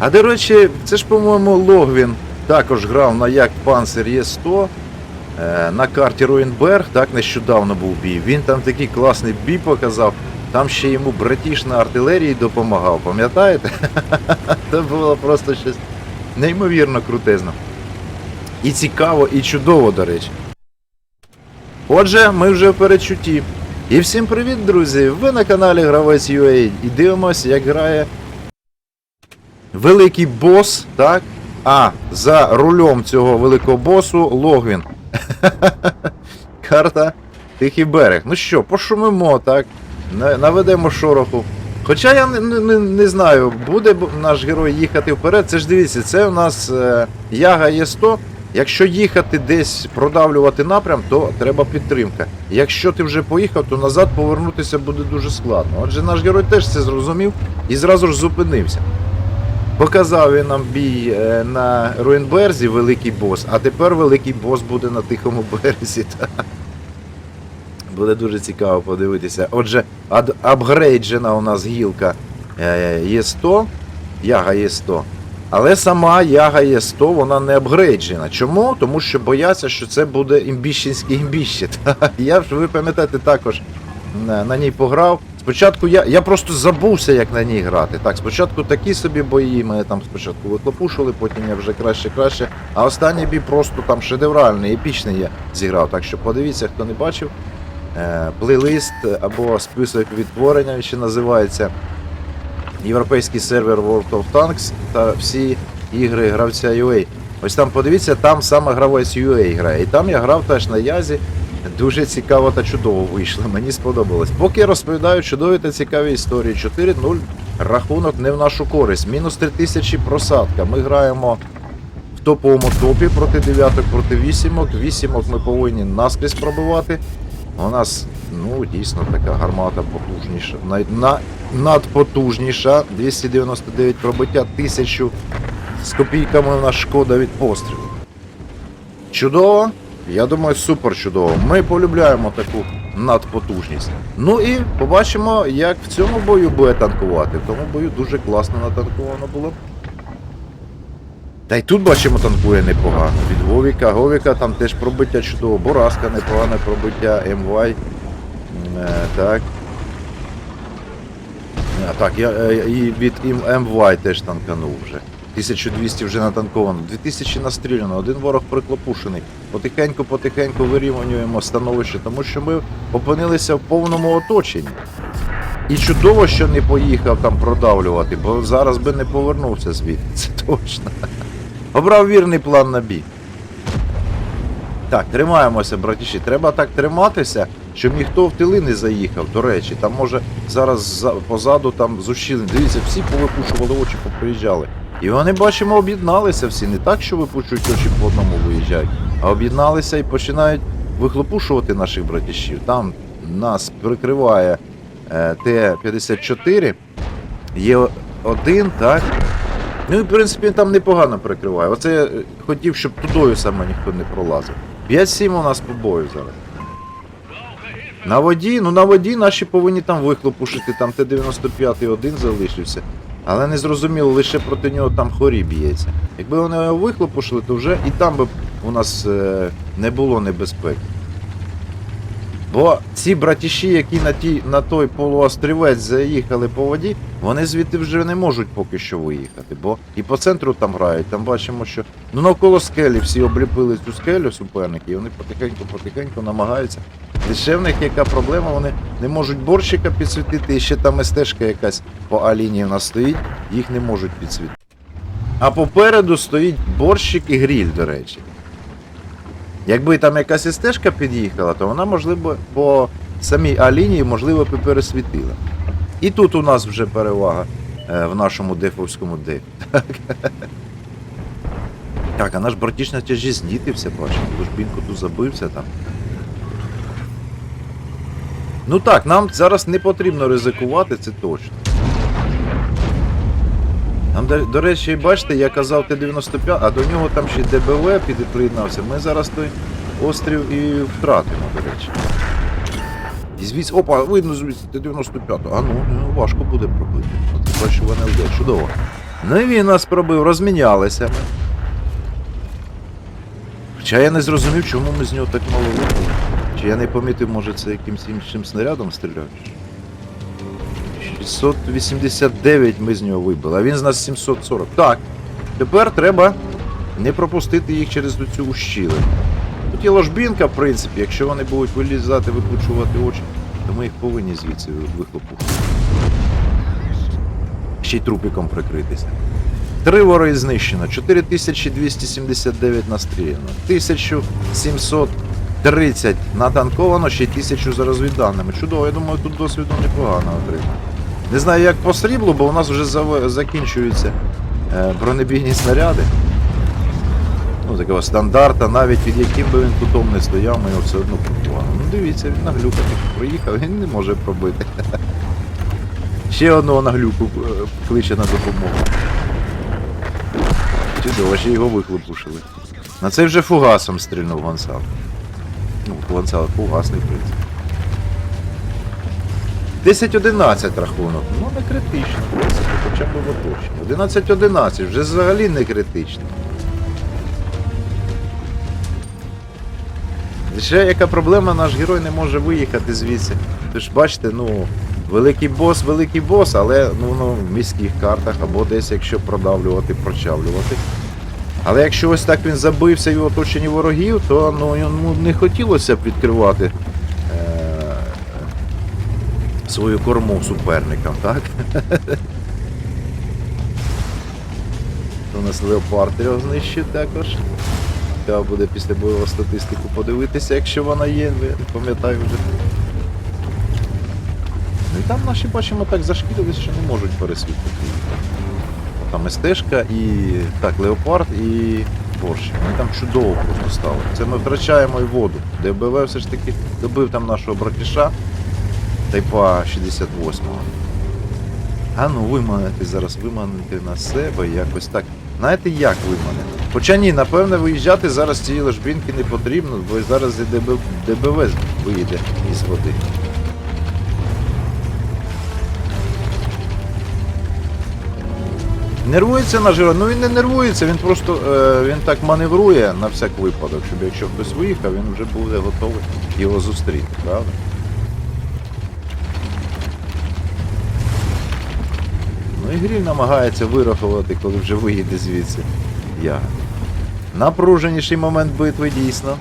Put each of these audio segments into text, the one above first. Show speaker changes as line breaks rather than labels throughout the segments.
А до речі, це ж, по-моєму, Логвін також грав на як Панцер Є100 е, на карті Руїнберг, так нещодавно був бій. Він там такий класний бій показав. Там ще йому братіш на артилерії допомагав, пам'ятаєте? Це було просто щось неймовірно крутезно. І цікаво, і чудово, до речі. Отже, ми вже в передчутті. І всім привіт, друзі! Ви на каналі Гравець UA і дивимося, як грає великий бос, так? А за рулем цього великого босу Логвін. Карта Тихий берег. Ну що, пошумимо, так? Наведемо шороху. Хоча я не, не, не знаю, буде наш герой їхати вперед. Це ж дивіться, це у нас е, Яга Є100. Якщо їхати десь продавлювати напрям, то треба підтримка. Якщо ти вже поїхав, то назад повернутися буде дуже складно. Отже, наш герой теж це зрозумів і зразу ж зупинився. Показав він нам бій е, на Руїнберзі, великий бос, а тепер великий бос буде на тихому березі. Буде дуже цікаво подивитися. Отже, апгрейджена у нас гілка е, є 100, яга є 100. Але сама яга є 100, вона не апгрейджена. Чому? Тому що бояться, що це буде імбіщенське імбіще. Я ж ви пам'ятаєте також на, ній пограв. Спочатку я, я просто забувся, як на ній грати. Так, спочатку такі собі бої, ми там спочатку вихлопушили, потім я вже краще краще. А останній бій просто там шедевральний, епічний я зіграв. Так що подивіться, хто не бачив. Е, плейлист або список відтворення ще називається Європейський сервер World of Tanks та всі ігри гравця UA. Ось там подивіться, там саме гравець UA грає. І там я грав теж на Язі. Дуже цікаво та чудово вийшло. Мені сподобалось. Поки я розповідаю чудові та цікаві історії. 4-0 рахунок не в нашу користь. Мінус 3000 просадка. Ми граємо в топовому топі проти дев'яток, проти вісімок. Вісімок ми повинні наскрізь пробивати. У нас, ну, дійсно така гармата потужніша. На, надпотужніша. 299 пробиття, 1000 з копійками у нас шкода від пострілу. Чудово. Я думаю, супер чудово. Ми полюбляємо таку надпотужність. Ну і побачимо, як в цьому бою буде танкувати. В тому бою дуже класно натанковано було. Та й тут бачимо танкує непогано. Від Говіка. Говіка там теж пробиття чудово. Боразка непогане пробиття, МВАЙ. Е, так. А, так, я е, і від МВАЙ теж танканув вже. 1200 вже натанковано, 2000 настріляно, один ворог приклопушений. Потихеньку-потихеньку вирівнюємо становище, тому що ми опинилися в повному оточенні. І чудово, що не поїхав там продавлювати, бо зараз би не повернувся звідти, це точно. Обрав вірний план на бій. Так, тримаємося, братіші. Треба так триматися, щоб ніхто в тили не заїхав. До речі, там може зараз позаду там зущили. Дивіться, всі повипушували очі, поприїжджали. І вони бачимо, об'єдналися всі. Не так, що випушують очі по одному виїжджають, а об'єдналися і починають вихлопушувати наших братішів. Там нас прикриває е, Т-54. Є один, так? Ну і в принципі там непогано прикриває. Оце я е, хотів, щоб тудою саме ніхто не пролазив. 5-7 у нас по бою зараз. На воді, ну на воді наші повинні там вихлопушити, там Т-95 один залишився. Але не зрозуміло, лише проти нього там хорі б'ється. Якби вони його вихлопушили, то вже і там би у нас е, не було небезпеки. Бо ці братіші, які на, ті, на той полуострівець заїхали по воді, вони звідти вже не можуть поки що виїхати. Бо і по центру там грають, там бачимо, що ну навколо скелі всі обліпили цю скелю суперники, і вони потихеньку-потихеньку намагаються. Лише в них яка проблема, вони не можуть борщика підсвітити, і ще там стежка якась по А-лінії в нас стоїть, їх не можуть підсвітити. А попереду стоїть борщик і гріль, до речі. Якби там якась стежка під'їхала, то вона, можливо, по самій А-лінії, можливо, б пересвітила. І тут у нас вже перевага е, в нашому дефовському дефі. Так. а наш братіш на тяжі знітився, бачимо, Лужбінку тут забився там. Ну так, нам зараз не потрібно ризикувати, це точно. Нам, до, до речі, бачите, я казав Т-95, а до нього там ще ДБВ під'єднався. Ми зараз той острів і втратимо, до речі. І звідси, опа, видно звідси Т-95. А ну, ну, важко буде пробити. От бачу, вони йде. Чудово. Ну і він нас пробив, розмінялися ми. Хоча я не зрозумів, чому ми з нього так мало випали. Чи я не помітив, може це якимсь іншим снарядом стріляв? 689 ми з нього вибили, а він з нас 740. Так. Тепер треба не пропустити їх через цю ущілину. Тут є ложбінка, в принципі, якщо вони будуть вилізати, викручувати очі, то ми їх повинні звідси вихлопути. Ще й трупіком прикритися. Три вороги знищено, 4279 настріляно, 1730 натанковано, ще й 1000 за розвідданими. Чудово, я думаю, тут досвіду непогано отримав. Не знаю, як по сріблу, бо у нас вже закінчуються е, бронебійні снаряди. Ну, такого стандарта, навіть під яким би він кутом не стояв, ми його все одно пробували. Ну дивіться, він на глюках проїхав, він не може пробити. Ще одного на глюку е, кличе на допомогу. Чудово, ще його вихлопушили. На це вже фугасом стрільнув Гонсал. Ну, Гонсал фугасний, в принципі. 10-11 рахунок. Ну, не критично, в принципі, хоча б в оточенні. 11-11, вже взагалі не критично. Ще яка проблема, наш герой не може виїхати звідси. Ви ж бачите, ну, великий бос, великий бос, але ну, ну, в міських картах або десь, якщо продавлювати, прочавлювати. Але якщо ось так він забився і в оточенні ворогів, то ну, йому не хотілося б відкривати е- свою корму суперникам, так? У нас леопард його знищив також. Треба буде після бойову статистику подивитися, якщо вона є, не пам'ятаю вже. Ну і там наші бачимо так зашкірились, що не можуть пересвітити. Там СТшка і. Так, Леопард і Борщ. Вони там чудово просто стали. Це ми втрачаємо і воду. ДБВ все ж таки добив там нашого братіша Тайпа 68-го. А ну виманити зараз, виманити на себе якось так. Знаєте як виманити? Хоча ні, напевне, виїжджати зараз цієї ложбінки не потрібно, бо зараз і ДБ, ДБВ виїде із води. Нервується наш герой? Ну він не нервується, він просто е, він так маневрує на всяк випадок, щоб якщо хтось виїхав, він вже буде готовий його зустріти, правда? Ну і Гріль намагається вирахувати, коли вже виїде звідси. Я. Напруженіший момент битви дійсно.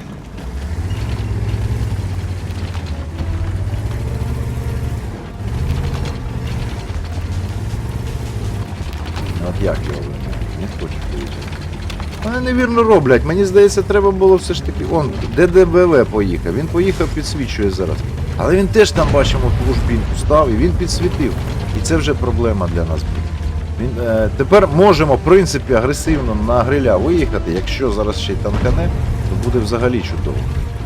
От як його? Не хочу виїжджати. Вони невірно роблять. Мені здається, треба було все ж таки. Он, ДДБВ поїхав. Він поїхав, підсвічує зараз. Але він теж там бачимо ту службінку став і він підсвітив. І це вже проблема для нас. Він, е, тепер можемо, в принципі, агресивно на гриля виїхати. Якщо зараз ще й танкане, то буде взагалі чудово.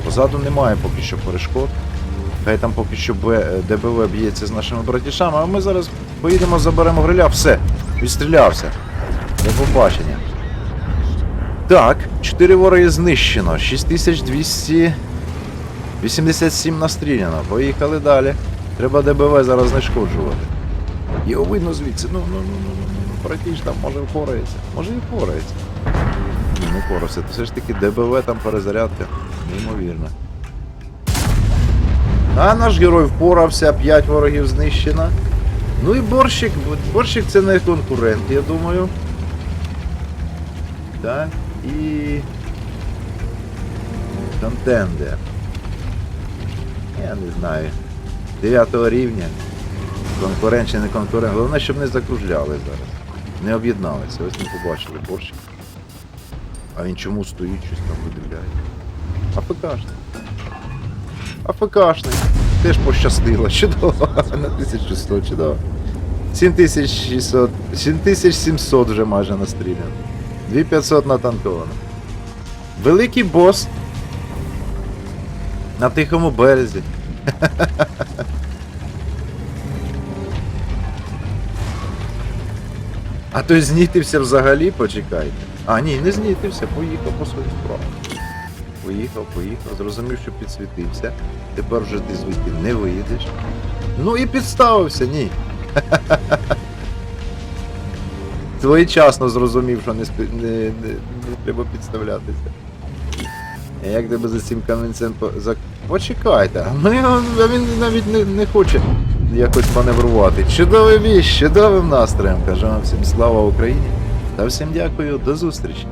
Позаду немає поки що перешкод. Хай там поки що Б, ДБВ б'ється з нашими братішами, а ми зараз поїдемо, заберемо гриля, все, відстрілявся. До побачення. Так, 4 вороги знищено, 6287 настріляно. Поїхали далі. Треба ДБВ зараз знешкоджувати. Його видно звідси. Ну, ну, ну, ну, ну, ну, братіш там може впорається. Може і впорається. Ні, не впорався. То все ж таки ДБВ там перезарядка. Неймовірно. А наш герой впорався, 5 ворогів знищено. Ну і борщик. Борщик це не конкурент, я думаю. Так, і. Контендер. Я не знаю. 9 рівня. Конкурент чи не конкурент. Головне, щоб не закружляли зараз. Не об'єдналися. Ось ми побачили борщик. А він чому стоїть, щось там видивляє. АФКшний. АФКшний. Теж пощастило. Чудово. На 1100, чудово. 7600. 7700 вже майже настріляно. 2500 натанковано. Великий бос. На тихому березі. А той знітився взагалі, почекайте. А, ні, не знітився, поїхав по свою справу. Поїхав, поїхав, зрозумів, що підсвітився. Тепер вже ти звідти не виїдеш. Ну і підставився, ні. своєчасно зрозумів, що не, спи- не, не, не треба підставлятися. А як тебе за цим камінцем по... за... Почекайте, а він навіть не, не хоче якось маневрувати. Чудовий вісь, чудовим настроєм. Кажу вам всім слава Україні. Та всім дякую, до зустрічі.